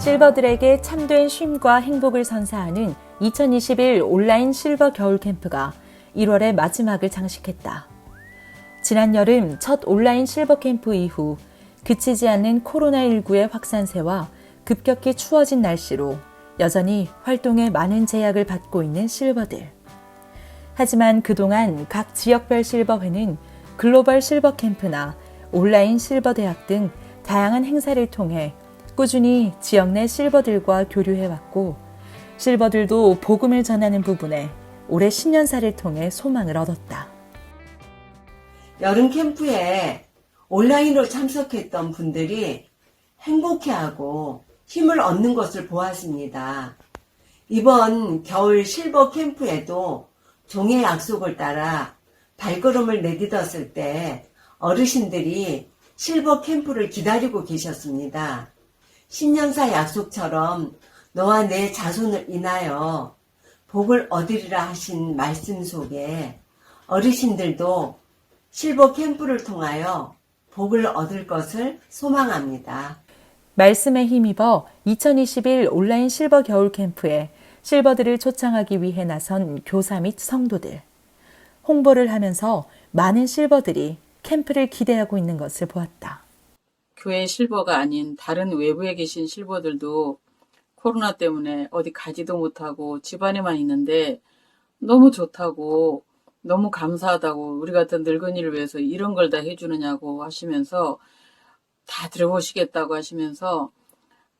실버들에게 참된 쉼과 행복을 선사하는 2021 온라인 실버 겨울 캠프가 1월의 마지막을 장식했다. 지난 여름 첫 온라인 실버 캠프 이후 그치지 않는 코로나19의 확산세와 급격히 추워진 날씨로 여전히 활동에 많은 제약을 받고 있는 실버들. 하지만 그동안 각 지역별 실버회는 글로벌 실버 캠프나 온라인 실버 대학 등 다양한 행사를 통해 꾸준히 지역 내 실버들과 교류해왔고 실버들도 복음을 전하는 부분에 올해 신년사를 통해 소망을 얻었다. 여름 캠프에 온라인으로 참석했던 분들이 행복해하고 힘을 얻는 것을 보았습니다. 이번 겨울 실버 캠프에도 종의 약속을 따라 발걸음을 내딛었을 때 어르신들이 실버 캠프를 기다리고 계셨습니다. 신년사 약속처럼 너와 내 자손을 인하여 복을 얻으리라 하신 말씀 속에 어르신들도 실버 캠프를 통하여 복을 얻을 것을 소망합니다. 말씀에 힘입어 2021 온라인 실버 겨울 캠프에 실버들을 초청하기 위해 나선 교사 및 성도들. 홍보를 하면서 많은 실버들이 캠프를 기대하고 있는 것을 보았다. 교회 실버가 아닌 다른 외부에 계신 실버들도 코로나 때문에 어디 가지도 못하고 집안에만 있는데 너무 좋다고 너무 감사하다고 우리 같은 늙은이를 위해서 이런 걸 다 해주느냐고 하시면서 다 들어보시겠다고 하시면서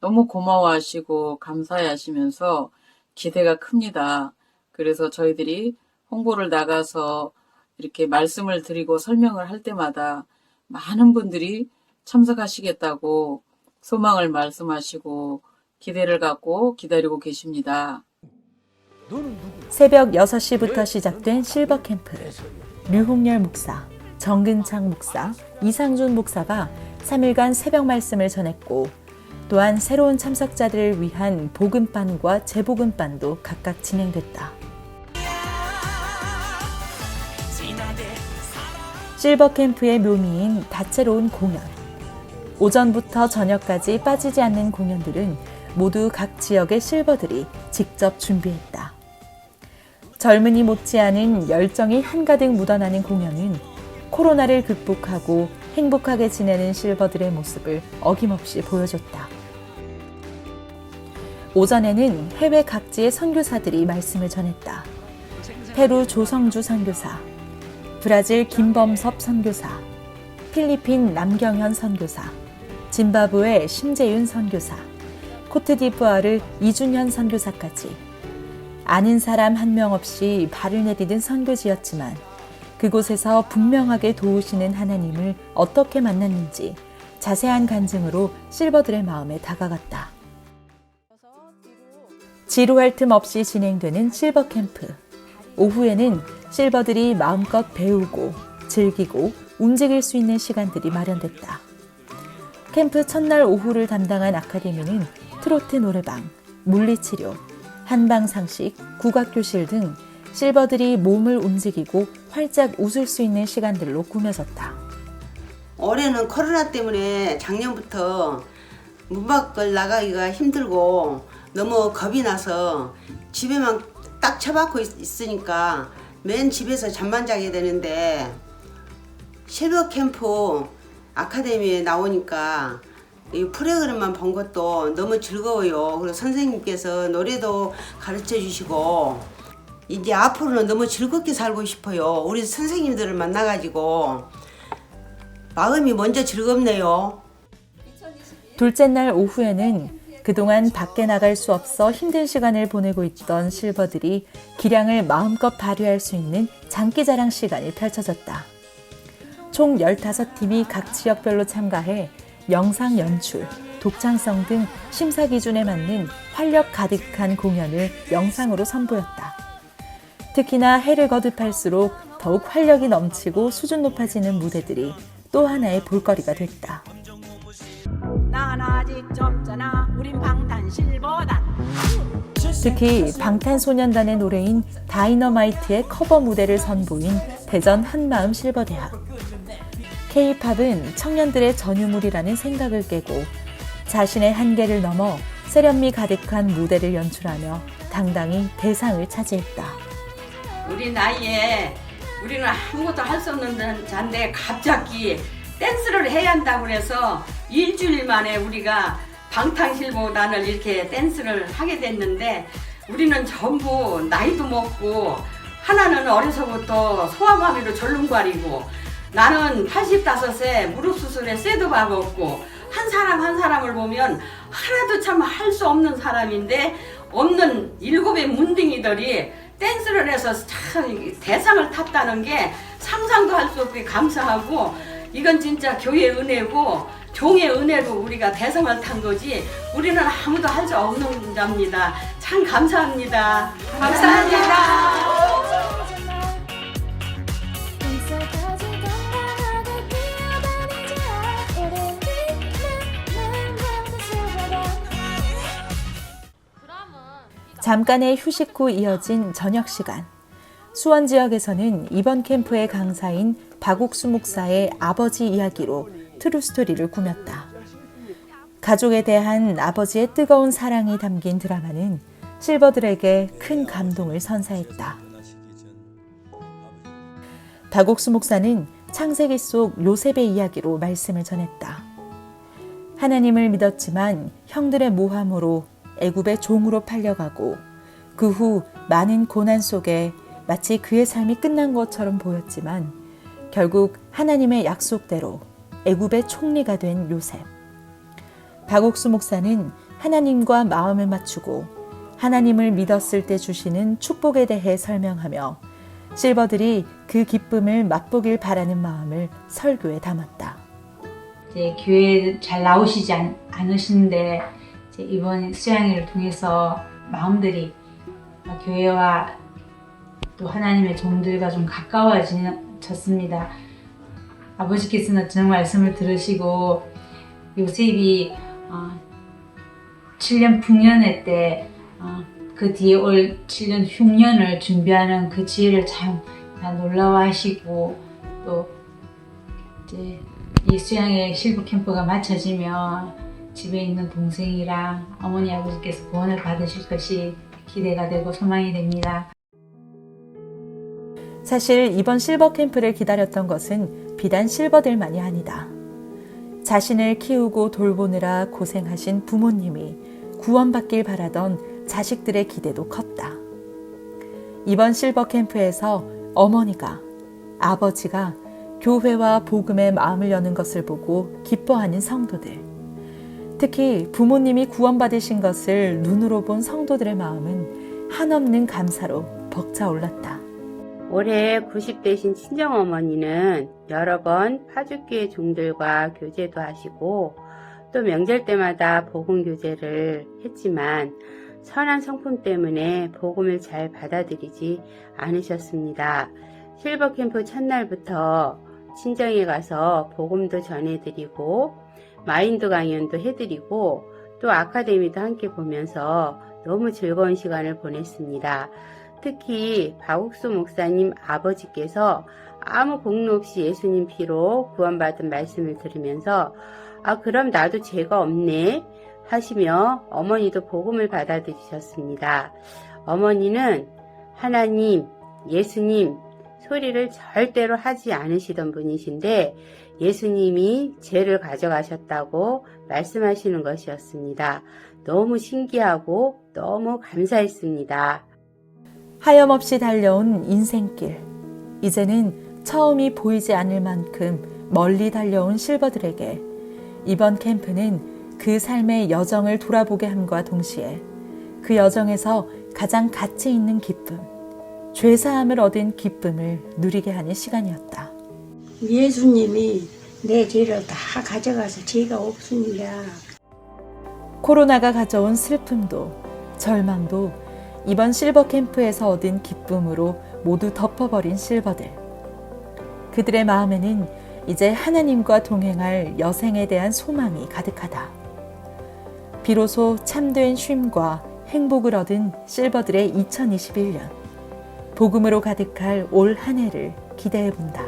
너무 고마워하시고 감사해 하시면서 기대가 큽니다. 그래서 저희들이 홍보를 나가서 이렇게 말씀을 드리고 설명을 할 때마다 많은 분들이 참석하시겠다고 소망을 말씀하시고 기대를 갖고 기다리고 계십니다. 새벽 6시부터 시작된 실버 캠프. 류홍열 목사, 정근창 목사, 이상준 목사가 3일간 새벽 말씀을 전했고 또한 새로운 참석자들을 위한 복음반과 재복음반도 각각 진행됐다. 실버 캠프의 묘미인 다채로운 공연. 오전부터 저녁까지 빠지지 않는 공연들은 모두 각 지역의 실버들이 직접 준비했다. 젊은이 못지않은 열정이 한가득 묻어나는 공연은 코로나를 극복하고 행복하게 지내는 실버들의 모습을 어김없이 보여줬다. 오전에는 해외 각지의 선교사들이 말씀을 전했다. 페루 조성주 선교사, 브라질 김범섭 선교사, 필리핀 남경현 선교사, 짐바브웨 심재윤 선교사, 코트디부아르 이준현 선교사까지 아는 사람 한 명 없이 발을 내디딘 선교지였지만 그곳에서 분명하게 도우시는 하나님을 어떻게 만났는지 자세한 간증으로 실버들의 마음에 다가갔다. 지루할 틈 없이 진행되는 실버 캠프. 오후에는 실버들이 마음껏 배우고 즐기고 움직일 수 있는 시간들이 마련됐다. 캠프 첫날 오후를 담당한 아카데미는 트로트 노래방, 물리치료, 한방상식, 국악교실 등 실버들이 몸을 움직이고 활짝 웃을 수 있는 시간들로 꾸며졌다. 올해는 코로나 때문에 작년부터 문 밖을 나가기가 힘들고 너무 겁이 나서 집에만 딱 처박고 있- 있으니까 맨 집에서 잠만 자게 되는데 실버 캠프 아카데미에 나오니까 이 프로그램만 본 것도 너무 즐거워요. 그리고 선생님께서 노래도 가르쳐 주시고 이제 앞으로는 너무 즐겁게 살고 싶어요. 우리 선생님들을 만나가지고 마음이 먼저 즐겁네요. 둘째 날 오후에는 그동안 밖에 나갈 수 없어 힘든 시간을 보내고 있던 실버들이 기량을 마음껏 발휘할 수 있는 장기자랑 시간이 펼쳐졌다. 총 15팀이 각 지역별로 참가해 영상 연출, 독창성 등 심사 기준에 맞는 활력 가득한 공연을 영상으로 선보였다. 특히나 해를 거듭할수록 더욱 활력이 넘치고 수준 높아지는 무대들이 또 하나의 볼거리가 됐다. 특히 방탄소년단의 노래인 다이너마이트의 커버 무대를 선보인 대전 한마음 실버대학. K-팝은 청년들의 전유물이라는 생각을 깨고 자신의 한계를 넘어 세련미 가득한 무대를 연출하며 당당히 대상을 차지했다. 우리 나이에 우리는 아무것도 할 수 없는 잔데 갑자기 댄스를 해야 한다고 그래서 일주일 만에 우리가 방탄실보단을 이렇게 댄스를 하게 됐는데 우리는 전부 나이도 먹고 하나는 어려서부터 소아마비로 절름발이고 나는 85세 무릎 수술에 쇠도 박 없고 한 사람 한 사람을 보면 하나도 참 할 수 없는 사람인데 없는 일곱의 문딩이들이 댄스를 해서 참 대상을 탔다는 게 상상도 할 수 없게 감사하고 이건 진짜 교회의 은혜고 종의 은혜로 우리가 대상을 탄 거지 우리는 아무도 할 수 없는 자입니다. 참 감사합니다. 감사합니다. 꿈속까지 잠깐의 휴식 후 이어진 저녁 시간. 수원 지역에서는 이번 캠프의 강사인 박옥수 목사의 아버지 이야기로 트루스토리를 꾸몄다. 가족에 대한 아버지의 뜨거운 사랑이 담긴 드라마는 실버들에게 큰 감동을 선사했다. 박옥수 목사는 창세기 속 요셉의 이야기로 말씀을 전했다. 하나님을 믿었지만 형들의 모함으로 애굽의 종으로 팔려가고 그 후 많은 고난 속에 마치 그의 삶이 끝난 것처럼 보였지만 결국 하나님의 약속대로 애굽의 총리가 된 요셉. 박옥수 목사는 하나님과 마음을 맞추고 하나님을 믿었을 때 주시는 축복에 대해 설명하며 실버들이 그 기쁨을 맛보길 바라는 마음을 설교에 담았다. 이제 교회에 잘 나오시지 않, 않으시는데 이번 수양회를 통해서 마음들이 교회와 또 하나님의 종들과 좀 가까워졌습니다. 아버지께서는 저 말씀을 들으시고 요셉이 어, 7년 풍년회 때 어, 그 뒤에 올 7년 흉년을 준비하는 그 지혜를 참 놀라워하시고 또 이제 이 수양의 실버 캠프가 마쳐지면 집에 있는 동생이랑 어머니 아버지께서 구원을 받으실 것이 기대가 되고 소망이 됩니다. 사실 이번 실버 캠프를 기다렸던 것은 비단 실버들만이 아니다. 자신을 키우고 돌보느라 고생하신 부모님이 구원받길 바라던 자식들의 기대도 컸다. 이번 실버 캠프에서 어머니가, 아버지가 교회와 복음의 마음을 여는 것을 보고 기뻐하는 성도들. 특히 부모님이 구원받으신 것을 눈으로 본 성도들의 마음은 한없는 감사로 벅차올랐다. 올해 90대신 친정어머니는 여러 번 파주교회 종들과 교제도 하시고 또 명절 때마다 복음 교제를 했지만 선한 성품 때문에 복음을 잘 받아들이지 않으셨습니다. 실버 캠프 첫날부터 친정에 가서 복음도 전해드리고 마인드 강연도 해드리고 또 아카데미도 함께 보면서 너무 즐거운 시간을 보냈습니다. 특히 박욱수 목사님 아버지께서 아무 공로 없이 예수님 피로 구원받은 말씀을 들으면서 아 그럼 나도 죄가 없네 하시며 어머니도 복음을 받아들이셨습니다. 어머니는 하나님, 예수님 소리를 절대로 하지 않으시던 분이신데 예수님이 죄를 가져가셨다고 말씀하시는 것이었습니다. 너무 신기하고 너무 감사했습니다. 하염없이 달려온 인생길. 이제는 처음이 보이지 않을 만큼 멀리 달려온 실버들에게 이번 캠프는 그 삶의 여정을 돌아보게 함과 동시에 그 여정에서 가장 가치 있는 기쁨, 죄사함을 얻은 기쁨을 누리게 하는 시간이었다. 예수님이 내 죄를 다 가져가서 죄가 없습니다. 코로나가 가져온 슬픔도 절망도 이번 실버 캠프에서 얻은 기쁨으로 모두 덮어버린 실버들. 그들의 마음에는 이제 하나님과 동행할 여생에 대한 소망이 가득하다. 비로소 참된 쉼과 행복을 얻은 실버들의 2021년. 복음으로 가득할 올 한 해를 기대해 본다.